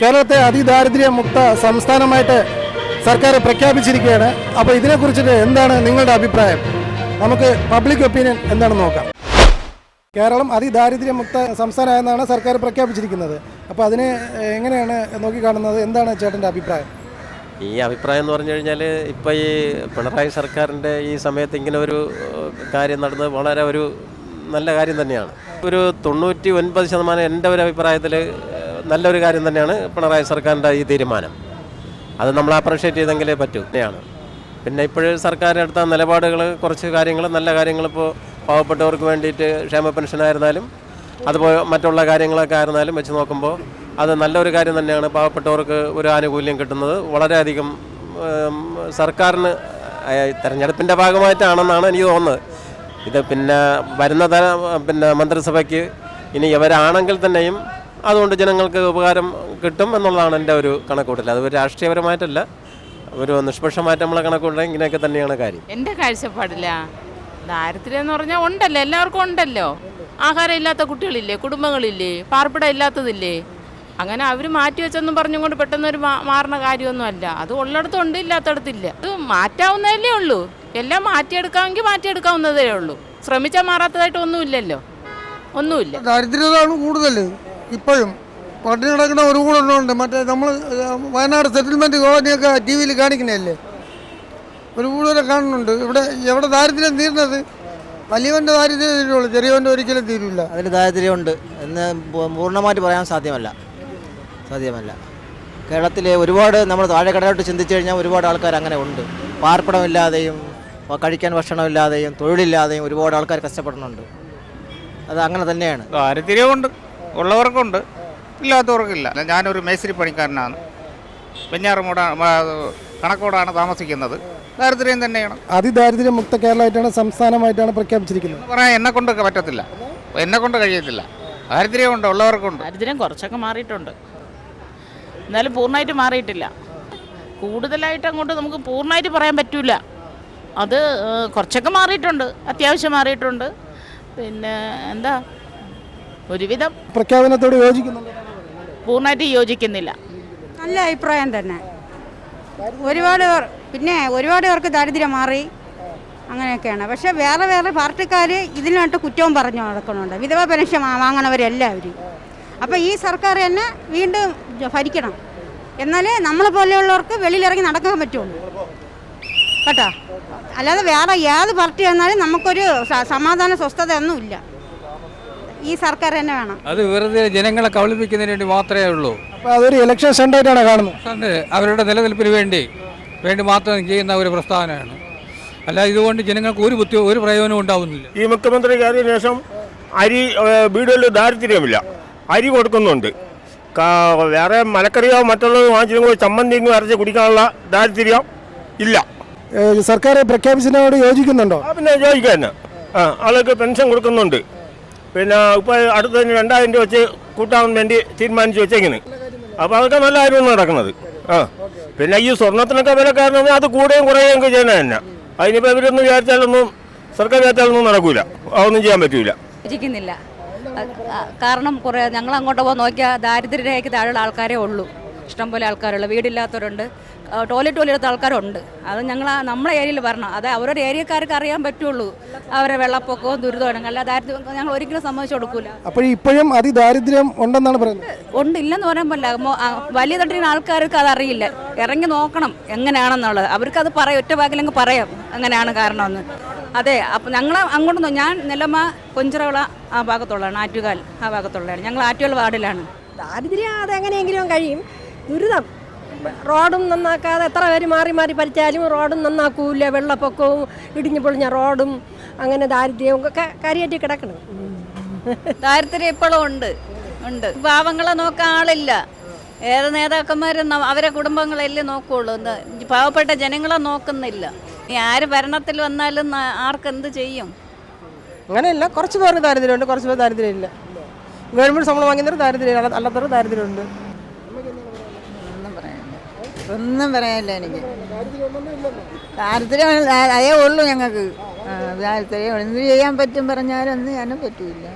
കേരളത്തെ അതിദാരിദ്ര്യ മുക്ത സംസ്ഥാനമായിട്ട് സർക്കാർ പ്രഖ്യാപിച്ചിരിക്കുകയാണ്. അപ്പോൾ ഇതിനെക്കുറിച്ചിട്ട് എന്താണ് നിങ്ങളുടെ അഭിപ്രായം? നമുക്ക് പബ്ലിക് ഒപ്പീനിയൻ എന്താണെന്ന് നോക്കാം. കേരളം അതിദാരിദ്ര്യ മുക്ത സംസ്ഥാനമായെന്നാണ് സർക്കാർ പ്രഖ്യാപിച്ചിരിക്കുന്നത്. അപ്പോൾ അതിനെ എങ്ങനെയാണ് നോക്കിക്കാണുന്നത്? എന്താണ് ചേട്ടന്റെ അഭിപ്രായം? ഈ അഭിപ്രായം എന്ന് പറഞ്ഞു കഴിഞ്ഞാൽ ഇപ്പോൾ ഈ പിണറായി സർക്കാരിന്റെ ഈ സമയത്ത് ഇങ്ങനെ ഒരു കാര്യം നടന്നത് വളരെ ഒരു നല്ല കാര്യം തന്നെയാണ്. ഒരു തൊണ്ണൂറ്റി ഒൻപത് ശതമാനം എന്റെ ഒരു അഭിപ്രായത്തിൽ നല്ലൊരു കാര്യം തന്നെയാണ് പിണറായി സർക്കാരിന്റെ ഈ തീരുമാനം. അത് നമ്മൾ അപ്രീഷിയേറ്റ് ചെയ്തെങ്കിലേ പറ്റൂ തന്നെയാണ് പിന്നെ ഇപ്പോഴും സർക്കാർ എടുത്ത നിലപാടുകൾ കുറച്ച് കാര്യങ്ങൾ നല്ല കാര്യങ്ങൾ ഇപ്പോൾ പാവപ്പെട്ടവർക്ക് വേണ്ടിയിട്ട് ക്ഷേമ പെൻഷൻ ആയിരുന്നാലും അതുപോലെ മറ്റുള്ള കാര്യങ്ങളൊക്കെ ആയിരുന്നാലും വെച്ച് നോക്കുമ്പോൾ അത് നല്ലൊരു കാര്യം തന്നെയാണ് പാവപ്പെട്ടവർക്ക് ഒരു ആനുകൂല്യം കിട്ടുന്നത്. വളരെയധികം സർക്കാരിന് തെരഞ്ഞെടുപ്പിന്റെ ഭാഗമായിട്ടാണെന്നാണ് എനിക്ക് തോന്നുന്നത്. ഇത് പിന്നെ വരുന്ന പിന്നെ മന്ത്രിസഭയ്ക്ക് ഇനി ഇവരാണെങ്കിൽ തന്നെയും അതുകൊണ്ട് ജനങ്ങൾക്ക് ഉപകാരം കിട്ടും എന്നുള്ളതാണ് എന്റെ ഒരു കണക്കൂട്ടൽ. അത് ഒരു രാഷ്ട്രീയപരമായിട്ടല്ല ഒരു നിഷ്പക്ഷമായിട്ട് നമ്മളെ കണക്കൂട്ടൽ ഇങ്ങനെയൊക്കെ തന്നെയാണ് കാര്യം. എന്റെ കാഴ്ചപ്പാടില്ല ദാരിദ്ര്യം എന്ന് പറഞ്ഞാൽ ഉണ്ടല്ലോ എല്ലാവർക്കും ഉണ്ടല്ലോ. ആഹാരം ഇല്ലാത്ത കുട്ടികളില്ലേ കുടുംബങ്ങളില്ലേ പാർപ്പിടം ഇല്ലാത്തതില്ലേ? അങ്ങനെ അവർ മാറ്റി വെച്ചെന്നും പറഞ്ഞുകൊണ്ട് പെട്ടെന്ന് ഒരു മാറുന്ന കാര്യമൊന്നുമല്ല. അത് ഉള്ളിടത്തുണ്ട് ഇല്ലാത്തടത്തില്ല. അത് മാറ്റാവുന്നതല്ലേ ഉള്ളൂ. എല്ലാം മാറ്റിയെടുക്കാമെങ്കിൽ മാറ്റിയെടുക്കാവുന്നതേ ഉള്ളൂ. ശ്രമിച്ചാൽ മാറാത്തതായിട്ട് ഒന്നുമില്ലല്ലോ. ഒന്നുമില്ല. ദാരിദ്ര്യതാണ് കൂടുതൽ ഇപ്പോഴും പട്ടിണി കിടക്കുന്ന ഒരു കൂടെ മറ്റേ നമ്മൾ വയനാട് സെറ്റിൽമെന്റ് കോളനിയൊക്കെ ടി വിയിൽ കാണിക്കുന്നതല്ലേ? ഒരു കൂടുതൽ കാണുന്നുണ്ട്. ഇവിടെ എവിടെ ദാരിദ്ര്യം തീരുന്നത്? വലിയവന്റെ ദാരിദ്ര്യം തീരുള്ളൂ ചെറിയവന്റെ ഒരിക്കലും തീരില്ല അതിൽ ദാരിദ്ര്യമുണ്ട് എന്ന് പൂർണമായിട്ട് പറയാൻ സാധ്യമല്ല. സാധ്യമല്ല. കേരളത്തിലെ ഒരുപാട് നമ്മൾ താഴെക്കടലോട്ട് ചിന്തിച്ചു കഴിഞ്ഞാൽ ഒരുപാട് ആൾക്കാർ അങ്ങനെ ഉണ്ട്. പാർപ്പിടമില്ലാതെയും കഴിക്കാൻ ഭക്ഷണമില്ലാതെയും തൊഴിലില്ലാതെയും ഒരുപാട് ആൾക്കാർ കഷ്ടപ്പെടുന്നുണ്ട്. അത് അങ്ങനെ തന്നെയാണ്. ദാരിദ്ര്യമുണ്ട്. ഉള്ളവർക്കുണ്ട്. ഇല്ലാത്തവർക്കില്ല. ഞാനൊരു മേസ്തിരി പണിക്കാരനാണ്. വെഞ്ഞാറമൂടാണ് കണക്കോടാണ് താമസിക്കുന്നത്. ദാരിദ്ര്യം തന്നെയാണ്. അതിദാരിദ്ര്യ മുക്ത കേരളമായിട്ടാണ് സംസ്ഥാനമായിട്ടാണ് പ്രഖ്യാപിച്ചിരിക്കുന്നത്. എന്ന് പറയാൻ എന്നെ കൊണ്ട് പറ്റത്തില്ല. എന്നെ കൊണ്ട് കഴിയത്തില്ല. ദാരിദ്ര്യമുണ്ട് ഉള്ളവർക്കുണ്ട്. ദാരിദ്ര്യം കുറച്ചൊക്കെ മാറിയിട്ടുണ്ട്. എന്നാലും പൂർണമായിട്ട് മാറിയിട്ടില്ല. കൂടുതലായിട്ട് അങ്ങോട്ട് നമുക്ക് പൂർണമായിട്ട് പറയാൻ പറ്റില്ല അത് കുറച്ചൊക്കെ മാറിയിട്ടുണ്ട്. അത്യാവശ്യം മാറിയിട്ടുണ്ട്. പിന്നെ എന്താ? ഒരുവിധം പ്രഖ്യാപനത്തോട് യോജിക്കുന്നുണ്ട്? പൂർണമായിട്ട് യോജിക്കുന്നില്ല. നല്ല അഭിപ്രായം തന്നെ. ഒരുപാട് പേർ പിന്നെ ഒരുപാട് പേർക്ക് ദാരിദ്ര്യം മാറി അങ്ങനെയൊക്കെയാണ്. പക്ഷേ വേറെ വേറെ പാർട്ടിക്കാർ ഇതിനായിട്ട് കുറ്റവും പറഞ്ഞു നടക്കുന്നുണ്ട്. വിധവ പെൻഷൻ വാങ്ങണവരെല്ലാവരും. അപ്പോൾ ഈ സർക്കാർ തന്നെ വീണ്ടും ഭരിക്കണം. എന്നാലേ നമ്മളെ പോലെയുള്ളവർക്ക് വെളിയിലിറങ്ങി നടക്കാൻ പറ്റുള്ളൂ. കേട്ടോ? അല്ലാതെ വേറെ ഏത് പാർട്ടി വന്നാലും നമുക്കൊരു സമാധാന സ്വസ്ഥത ഒന്നുമില്ല ഈ സർക്കാർ തന്നെ വേണം. അത് വെറുതെ ജനങ്ങളെ കബളിപ്പിക്കുന്നതിന് വേണ്ടി മാത്രമേ ഉള്ളൂ. അപ്പോൾ അതൊരു ഇലക്ഷൻ സ്റ്റണ്ടായിട്ടാണ് കാണുന്നത്. അതുകൊണ്ട് അവരുടെ നിലനിൽപ്പിന് വേണ്ടി വേണ്ടി മാത്രം ചെയ്യുന്ന ഒരു പ്രസ്താവനയാണ്. അല്ല ഇതുകൊണ്ട് ജനങ്ങൾക്ക് ഒരു ബുദ്ധി ഒരു പ്രയോജനവും ഉണ്ടാവുന്നില്ല. ഈ മുഖ്യമന്ത്രി കയറിയ ശേഷം അരി ഏഹ്, വീടുകളിൽ ദാരിദ്ര്യമില്ല അരി കൊടുക്കുന്നുണ്ട്. കാ- വേറെ മലക്കറിയോ മറ്റുള്ളത് കൂടി ചമ്മന്തിങ്ങും അരച്ച് കുടിക്കാനുള്ള ദാരിദ്ര്യം ഇല്ല. ഏഹ്, സർക്കാർ പ്രഖ്യാപിച്ചതിനോട് യോജിക്കുന്നുണ്ടോ? ആ പിന്നെ ചോദിക്കുക തന്നെ ആ ആളുകൾക്ക് പെൻഷൻ കൊടുക്കുന്നുണ്ട്. പിന്നെ ഇപ്പോൾ അടുത്ത രണ്ടായിരം രൂപ വെച്ച് കൂട്ടാൻ വേണ്ടി തീരുമാനിച്ചു വെച്ചേക്കുന്നു. അപ്പോൾ അതൊക്കെ നല്ല കാര്യമാണ് നടക്കുന്നത്. ആ. പിന്നെ ഈ സ്വർണത്തിനൊക്കെ വില കാരണം അത് കൂടുകയും കുറയുകയും ഒക്കെ ചെയ്യുന്നത് തന്നെ. അതിനിപ്പോൾ ഇവരൊന്നും വിചാരിച്ചാലൊന്നും സർക്കാർ വിചാരിച്ചാലൊന്നും നടക്കൂല. അതൊന്നും ചെയ്യാൻ പറ്റൂല. യോജിക്കുന്നില്ല കാരണം കുറേ ഞങ്ങൾ അങ്ങോട്ട് പോകാൻ നോക്കിയാൽ ദാരിദ്ര്യരേഖയ്ക്ക് താഴെയുള്ള ആൾക്കാരേ ഉള്ളൂ. ഇഷ്ടംപോലെ ആൾക്കാരുള്ള. വീടില്ലാത്തവരുണ്ട്. ടോയ്ലറ്റ് പോലെ എടുത്ത ആൾക്കാരുണ്ട്. അത് ഞങ്ങൾ ആ നമ്മളെ ഏരിയയിൽ വരണം. അത് അവരുടെ ഏരിയക്കാർക്ക് അറിയാൻ പറ്റുള്ളൂ. അവരെ വെള്ളപ്പൊക്കവും ദുരിതവും. അല്ല ദാരിദ്ര്യം ഞങ്ങൾ ഒരിക്കലും സമ്മതിച്ചു കൊടുക്കൂല. അപ്പോൾ ഇപ്പോഴും അതിദാരിദ്ര്യം ഉണ്ടെന്നാണ് പറയുന്നത്? ഉണ്ട്. ഇല്ലെന്ന് പറയാൻ പറ്റില്ല. മോ- ആ, വലിയ തട്ടിന് ആൾക്കാർക്ക് അതറിയില്ല ഇറങ്ങി നോക്കണം എങ്ങനെയാണെന്നുള്ളത്. അവർക്ക് അത് പറയാം. ഒറ്റ വാക്കിലങ്ങ് പറയാം എങ്ങനെയാണ് കാരണമെന്ന്. അതെ അപ്പം ഞങ്ങൾ അങ്ങോട്ട് ഞാൻ നെല്ലമ്മ കൊഞ്ചിറവിള ആ ഭാഗത്തുള്ളതാണ്. ആറ്റുകാൽ ആ ഭാഗത്തുള്ളതാണ്. ഞങ്ങൾ ആറ്റുകാൽ വാർഡിലാണ്. ദാരിദ്ര്യം അതെങ്ങനെയെങ്കിലും കഴിയും. ദുരിതം. റോഡും നന്നാക്കാതെ എത്ര പേര് മാറി മാറി ഭരിച്ചാലും റോഡും നന്നാക്കൂല വെള്ളപ്പൊക്കവും ഇടിഞ്ഞു പൊളിഞ്ഞ റോഡും അങ്ങനെ ദാരിദ്ര്യവും ഒക്കെ കാര്യമായിട്ട് കിടക്കണം. ദാരിദ്ര്യം ഇപ്പോഴും ഉണ്ട് ഉണ്ട്. പാവങ്ങളെ നോക്കാൻ ആളില്ല. ഏത് നേതാക്കന്മാരും അവരെ കുടുംബങ്ങളല്ലേ നോക്കുള്ളൂ. പാവപ്പെട്ട ജനങ്ങളെ നോക്കുന്നില്ല. ഈ ആര് ഭരണത്തിൽ വന്നാലും ആർക്കെന്ത് ചെയ്യും? അങ്ങനെയല്ല കുറച്ച് പേർക്ക് ദാരിദ്ര്യമുണ്ട് കുറച്ച് പേർ ദാരിദ്ര്യമില്ല. ഗവൺമെന്റ് ശമ്പളം വാങ്ങുന്നവർ ദാരിദ്ര്യം അല്ലാത്തവർ ദാരിദ്ര്യമുണ്ട്. ഒന്നും പറയാനില്ല എനിക്ക്. ദാരിദ്ര്യം അതേ ഉള്ളൂ ഞങ്ങൾക്ക്. ദാരിദ്ര്യം എന്ത് ചെയ്യാൻ പറ്റും പറഞ്ഞാലും ഒന്നും ഞാനും പറ്റില്ല